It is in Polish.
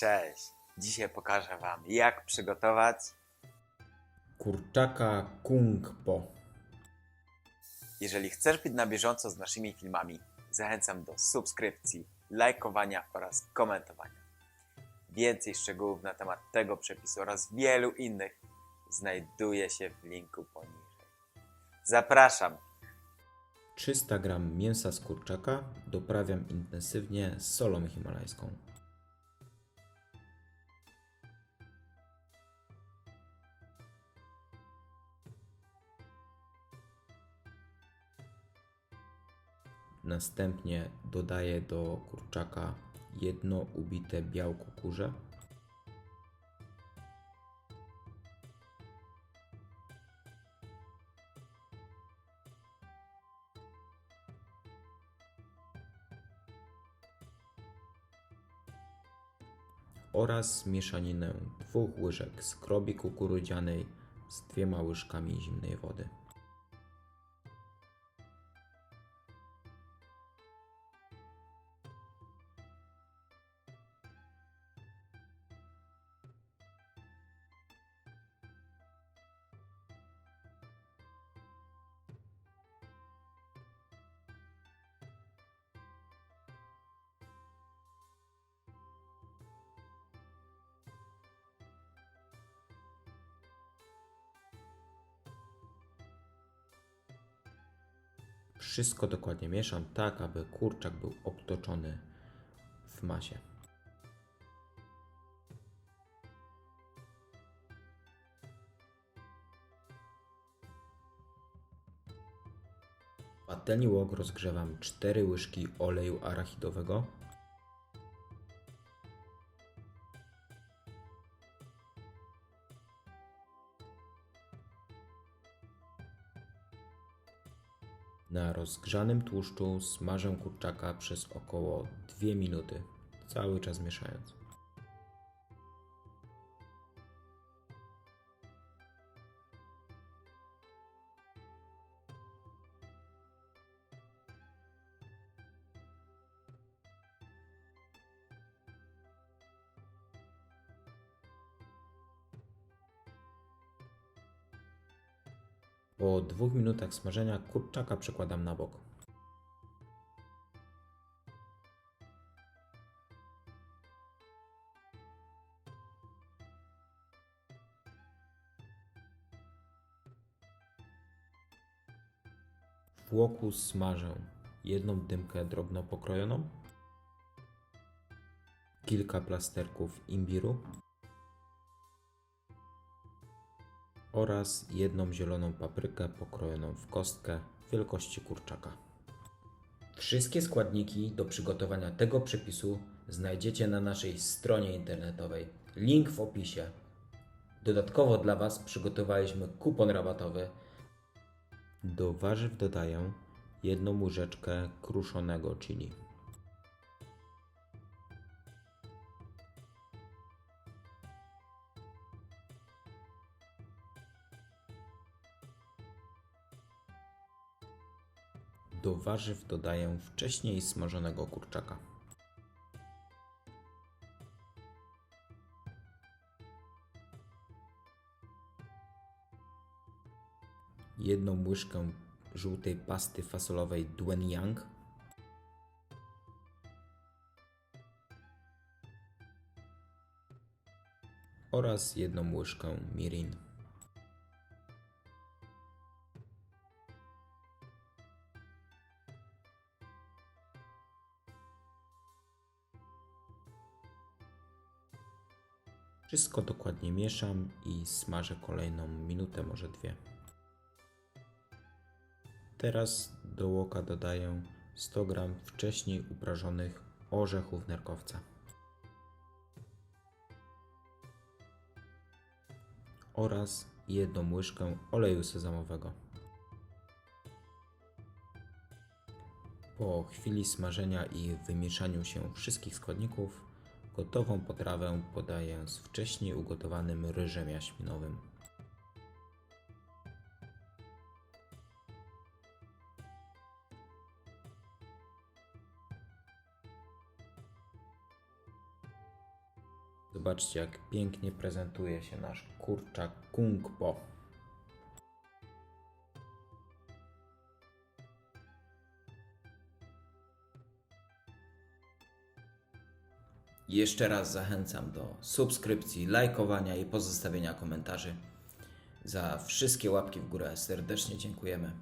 Cześć! Dzisiaj pokażę Wam, jak przygotować. Kurczaka Kung Po. Jeżeli chcesz być na bieżąco z naszymi filmami, zachęcam do subskrypcji, lajkowania oraz komentowania. Więcej szczegółów na temat tego przepisu oraz wielu innych znajduje się w linku poniżej. Zapraszam! 300 g mięsa z kurczaka doprawiam intensywnie z solą himalajską. Następnie dodaję do kurczaka jedno ubite białko kurze, oraz mieszaninę dwóch łyżek skrobi kukurydzianej z dwiema łyżkami zimnej wody. Wszystko dokładnie mieszam tak, aby kurczak był obtoczony w masie. W patelni łok rozgrzewam 4 łyżki oleju arachidowego. Na rozgrzanym tłuszczu smażę kurczaka przez około 2 minuty, cały czas mieszając. Po dwóch minutach smażenia kurczaka przekładam na bok. W łoku smażę jedną dymkę drobno pokrojoną, kilka plasterków imbiru oraz jedną zieloną paprykę pokrojoną w kostkę wielkości kurczaka. Wszystkie składniki do przygotowania tego przepisu znajdziecie na naszej stronie internetowej. Link w opisie. Dodatkowo dla Was przygotowaliśmy kupon rabatowy. Do warzyw dodaję jedną łyżeczkę kruszonego chili. Do warzyw dodaję wcześniej smażonego kurczaka. Jedną łyżkę żółtej pasty fasolowej Duenyang. Oraz jedną łyżkę mirin. Wszystko dokładnie mieszam i smażę kolejną minutę, może dwie. Teraz do łoka dodaję 100 g wcześniej uprażonych orzechów nerkowca. Oraz jedną łyżkę oleju sezamowego. Po chwili smażenia i wymieszaniu się wszystkich składników Gotową potrawę podaję z wcześniej ugotowanym ryżem jaśminowym. Zobaczcie, jak pięknie prezentuje się nasz kurczak kung po. Jeszcze raz zachęcam do subskrypcji, lajkowania i pozostawienia komentarzy. Za wszystkie łapki w górę serdecznie dziękujemy.